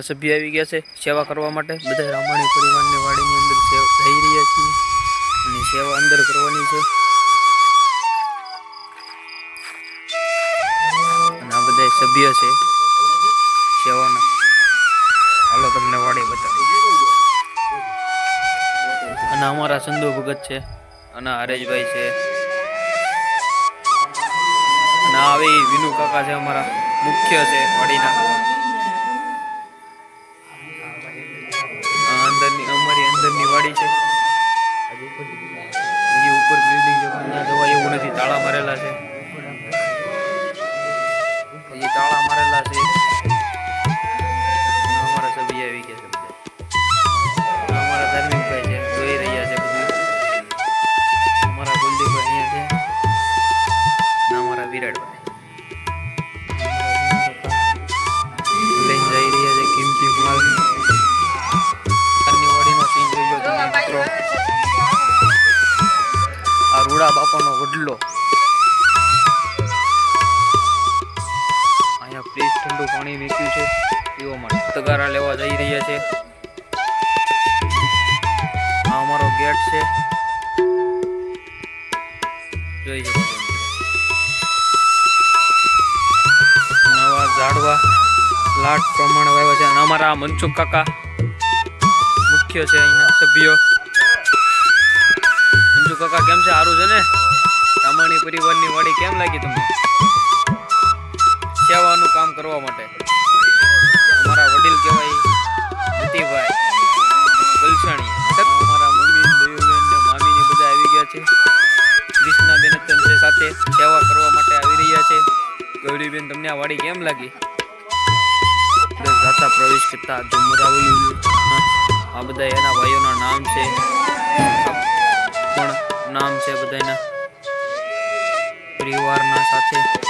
સભ્ય આવી ગયા છે સેવા કરવા માટે. બધા રામાણી પરિવારની વાડીની અંદર થઈ રહ્યા છીએ અને સેવા અંદર કરવાની છે. અને આ બધા સભ્ય છે સેવાના. હાલો તમને વાડી બતાવી. અને અમારા સંધુ ભગત છે અને હરેશભાઈ છે. અને આવી વિનુ કાકા છે અમારા મુખ્ય છે વાડીના. મારેલા છે. મારેલા છે. અમારા ગયા છે અમારા ધાર્મિકભાઈ છે, જોઈ રહ્યા છે બધું. અમારા કુલદીપભાઈ અહીંયા છે. અમારા લઈને જઈ રહ્યા પાણી મૂક્યું છે, પીવા તગારા લેવા જઈ રહ્યા છે. આ અમારો ગેટ છે. જોઈ શકો નવા ઝાડવા લાટ પ્રમાણે વાવ્યા છે. અને અમારા મનસુખ કાકા મુખ્ય છે અહીંના સભ્યો. મનસુખ કાકા કેમ છે? સારું છે ને? રામાણી પરિવારની વાડી કેમ લાગી તમને? સેવાનું કરવા માટે. અમારા વડીલ કહેવાય મતીભાઈ વલસાણી અમારા મમ્મી દેવીબેન ને મામીની બધા આવી ગયા છે. કૃષ્ણાબેન અત્યંત છે સાથે સેવા કરવા માટે આવી રહ્યા છે. ગૌરીબેન તમને આ વાડી કેમ લાગી? દસ પ્રવેશ કરતા ઝુમર આવેલું આ બધા એના ભાઈઓના નામ છે. પણ નામ છે બધાના. પરિવારના સાથે.